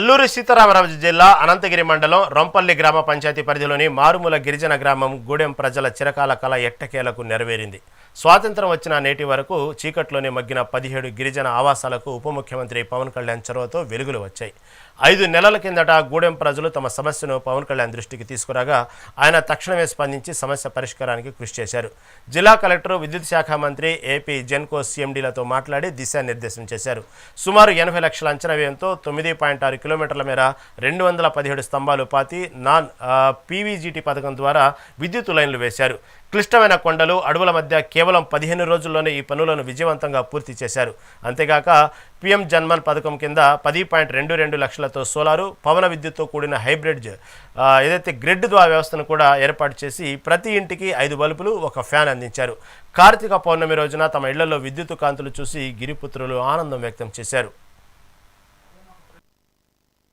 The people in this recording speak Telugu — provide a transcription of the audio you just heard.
అల్లూరి సీతారామరాజు జిల్లా అనంతగిరి మండలం రొంపల్లి గ్రామ పంచాయతీ పరిధిలోని మారుమూల గిరిజన గ్రామం గూడెం ప్రజల చిరకాల కళ ఎట్టకేలకు నెరవేరింది. స్వాతంత్రం వచ్చిన నేటి వరకు చీకట్లోనే మగ్గిన పదిహేడు గిరిజన ఆవాసాలకు ఉప ముఖ్యమంత్రి పవన్ కళ్యాణ్ చొరవతో వెలుగులు వచ్చాయి. ఐదు నెలల కిందట గూడెం ప్రజలు తమ సమస్యను పవన్ కళ్యాణ్ దృష్టికి తీసుకురాగా ఆయన తక్షణమే స్పందించి సమస్య పరిష్కారానికి కృషి చేశారు. జిల్లా కలెక్టర్ విద్యుత్ శాఖ మంత్రి ఏపీ జెన్కో సీఎండీలతో మాట్లాడి దిశానిర్దేశం చేశారు. సుమారు ఎనభై లక్షల అంచనా వ్యయంతో తొమ్మిది పాయింట్ ఆరు కిలోమీటర్ల మేర రెండు వందల పదిహేడు స్తంభాలు పాతి నాన్ పీవీజీటీ పథకం ద్వారా విద్యుత్ లైన్లు వేశారు. క్లిష్టమైన కొండలు అడవుల మధ్య కేవలం పదిహేను రోజుల్లోనే ఈ పనులను విజయవంతంగా పూర్తి చేశారు. అంతేగాక పిఎం జన్మన్ పథకం కింద పది పాయింట్ రెండు రెండు లక్షలతో సోలారు పవన విద్యుత్తో కూడిన హైబ్రిడ్ ఏదైతే గ్రిడ్ ద్వారా వ్యవస్థను కూడా ఏర్పాటు చేసి ప్రతి ఇంటికి ఐదు బల్బులు ఒక ఫ్యాన్ అందించారు. కార్తీక పౌర్ణమి రోజున తమ ఇళ్ళలో విద్యుత్ కాంతులు చూసి గిరిపుత్రులు ఆనందం వ్యక్తం చేశారు.